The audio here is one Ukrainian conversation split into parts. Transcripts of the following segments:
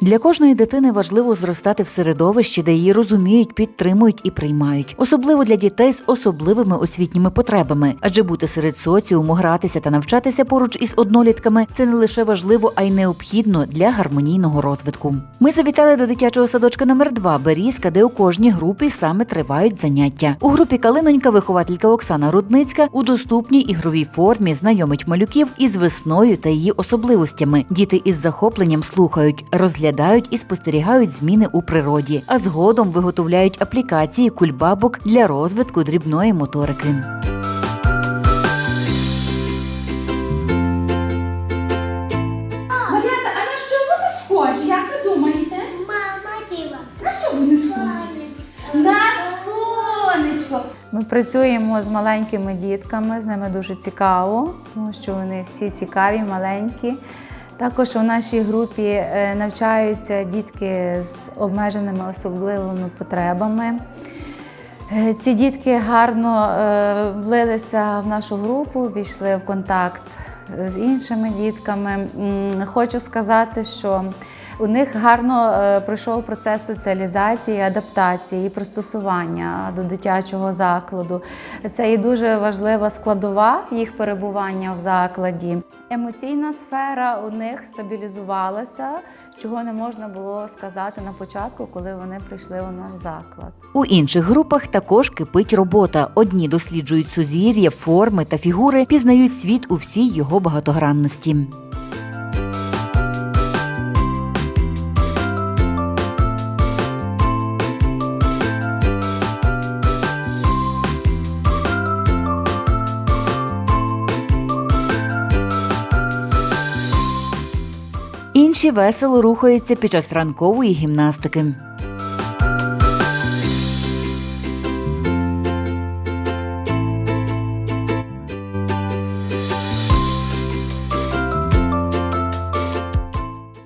Для кожної дитини важливо зростати в середовищі, де її розуміють, підтримують і приймають, особливо для дітей з особливими освітніми потребами. Адже бути серед соціуму, гратися та навчатися поруч із однолітками це не лише важливо, а й необхідно для гармонійного розвитку. Ми завітали до дитячого садочка номер 2 Берізка, де у кожній групі саме тривають заняття. У групі Калинонька вихователька Оксана Рудницька у доступній ігровій формі знайомить малюків із весною та її особливостями. Діти із захопленням слухають, розглядають і спостерігають зміни у природі, а згодом виготовляють аплікації кульбабок для розвитку дрібної моторики. А на що вони схожі? Як ви думаєте? Мама біла. На що вони схожі? На сонечко. Ми працюємо з маленькими дітками, з ними дуже цікаво, тому що вони всі цікаві, маленькі. Також у нашій групі е, навчаються дітки з обмеженими особливими потребами. Е, Ці дітки гарно е, влилися в нашу групу, війшли в контакт з іншими дітками. Хочу сказати, що у них гарно е, пройшов процес соціалізації, адаптації і пристосування до дитячого закладу. Це і дуже важлива складова їх перебування в закладі. Емоційна сфера у них стабілізувалася, чого не можна було сказати на початку, коли вони прийшли у наш заклад. У інших групах також кипить робота. Одні досліджують сузір'я, форми та фігури, пізнають світ у всій його багатогранності. Інші весело рухаються під час ранкової гімнастики.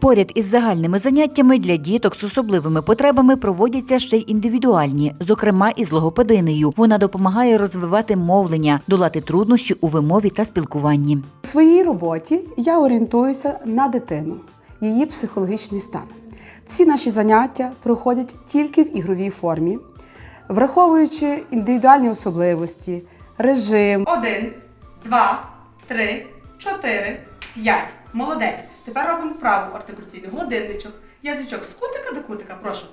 Поряд із загальними заняттями для діток з особливими потребами проводяться ще й індивідуальні, зокрема із логопединею. Вона допомагає розвивати мовлення, долати труднощі у вимові та спілкуванні. У своїй роботі я орієнтуюся на дитину, її психологічний стан. Всі наші заняття проходять тільки в ігровій формі, враховуючи індивідуальні особливості, режим. Один, два, три, чотири, п'ять. Молодець. Тепер робимо вправу артикуляційний годинничок. Язичок з кутика до кутика, прошу.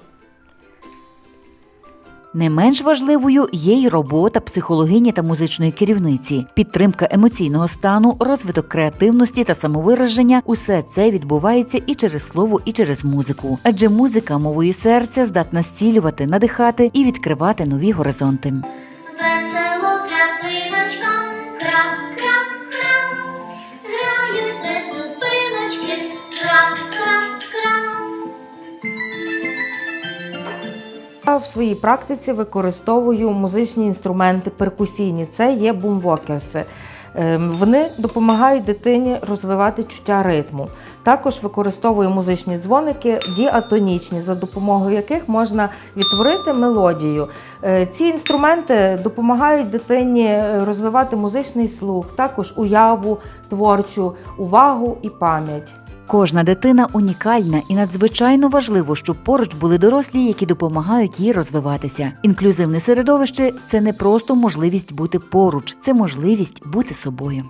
Не менш важливою є й робота психологині та музичної керівниці, підтримка емоційного стану, розвиток креативності та самовираження усе це відбувається і через слово, і через музику. Адже музика мовою серця здатна зцілювати, надихати і відкривати нові горизонти. В своїй практиці використовую музичні інструменти перкусійні. Це є бумвокерси. Ем, Вони допомагають дитині розвивати чуття ритму. Також використовую музичні дзвоники діатонічні, за допомогою яких можна відтворити мелодію. Е, Ці інструменти допомагають дитині е, розвивати музичний слух, також уяву, творчу увагу і пам'ять. Кожна дитина унікальна і надзвичайно важливо, щоб поруч були дорослі, які допомагають їй розвиватися. Інклюзивне середовище це не просто можливість бути поруч, це можливість бути собою.